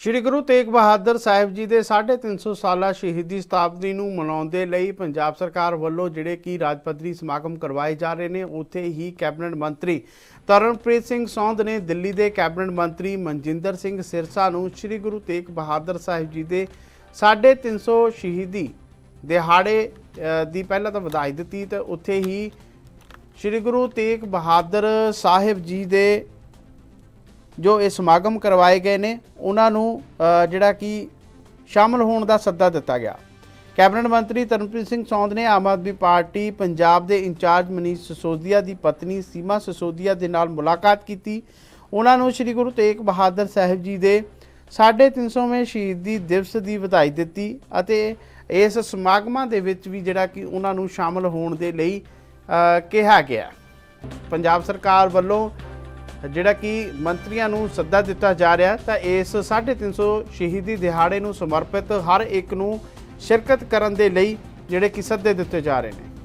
ਸ਼੍ਰੀ ਗੁਰੂ ਤੇਗ ਬਹਾਦਰ ਸਾਹਿਬ ਜੀ ਦੇ 350 ਸਾਲਾ ਸ਼ਹੀਦੀ ਸਤਾਬਦੀ ਨੂੰ ਮਨਾਉਣ ਦੇ ਲਈ ਪੰਜਾਬ ਸਰਕਾਰ ਵੱਲੋਂ ਜਿਹੜੇ ਕਿ ਰਾਜ ਪੱਧਰੀ ਸਮਾਗਮ ਕਰਵਾਏ ਜਾ ਰਹੇ ਨੇ, ਉੱਥੇ ਹੀ ਕੈਬਨਿਟ ਮੰਤਰੀ ਤਰਨਪ੍ਰੀਤ ਸਿੰਘ ਸੌਂਦ ਨੇ ਦਿੱਲੀ ਦੇ ਕੈਬਨਿਟ ਮੰਤਰੀ ਮਨਜਿੰਦਰ ਸਿੰਘ ਸਿਰਸਾ ਨੂੰ ਸ਼੍ਰੀ ਗੁਰੂ ਤੇਗ ਬਹਾਦਰ ਸਾਹਿਬ ਜੀ ਦੇ 350 ਸ਼ਹੀਦੀ ਦਿਹਾੜੇ ਦੀ ਪਹਿਲਾਂ ਤਾਂ ਵਧਾਈ ਦਿੱਤੀ ਤੇ ਉੱਥੇ ਹੀ ਸ਼੍ਰੀ ਗੁਰੂ ਤੇਗ ਬਹਾਦਰ ਸਾਹਿਬ ਜੀ ਦੇ ਜੋ ਇਹ ਸਮਾਗਮ ਕਰਵਾਏ ਗਏ ਨੇ, ਉਹਨਾਂ ਨੂੰ ਜਿਹੜਾ ਕਿ ਸ਼ਾਮਲ ਹੋਣ ਦਾ ਸੱਦਾ ਦਿੱਤਾ ਗਿਆ। ਕੈਬਨਿਟ ਮੰਤਰੀ ਤਰਨਪ੍ਰੀਤ ਸਿੰਘ ਸੌਂਦ ਨੇ ਆਮ ਆਦਮੀ ਪਾਰਟੀ ਪੰਜਾਬ ਦੇ ਇੰਚਾਰਜ ਮਨੀਸ਼ ਸਸੋਦੀਆ ਦੀ ਪਤਨੀ ਸੀਮਾ ਸਸੋਦੀਆ ਦੇ ਨਾਲ ਮੁਲਾਕਾਤ ਕੀਤੀ। ਉਹਨਾਂ ਨੂੰ ਸ੍ਰੀ ਗੁਰੂ ਤੇਗ ਬਹਾਦਰ ਸਾਹਿਬ ਜੀ ਦੇ 350ਵੇਂ ਸ਼ਹੀਦੀ ਦਿਵਸ ਦੀ ਵਧਾਈ ਦਿੱਤੀ ਅਤੇ ਇਸ ਸਮਾਗਮਾਂ ਦੇ ਵਿੱਚ ਵੀ ਜਿਹੜਾ ਕਿ ਉਹਨਾਂ ਨੂੰ ਸ਼ਾਮਲ ਹੋਣ ਦੇ ਲਈ ਕਿਹਾ ਗਿਆ। ਪੰਜਾਬ ਸਰਕਾਰ ਵੱਲੋਂ ਜਿਹੜਾ ਕਿ ਮੰਤਰੀਆਂ ਨੂੰ ਸੱਦਾ ਦਿੱਤਾ ਜਾ ਰਿਹਾ ਤਾਂ ਇਸ 350 ਸ਼ਹੀਦੀ ਦਿਹਾੜੇ ਨੂੰ ਸਮਰਪਿਤ ਹਰ ਇੱਕ ਨੂੰ ਸ਼ਿਰਕਤ ਕਰਨ ਦੇ ਲਈ ਜਿਹੜੇ ਕਿ ਸੱਦੇ ਦਿੱਤੇ ਜਾ ਰਹੇ ਨੇ।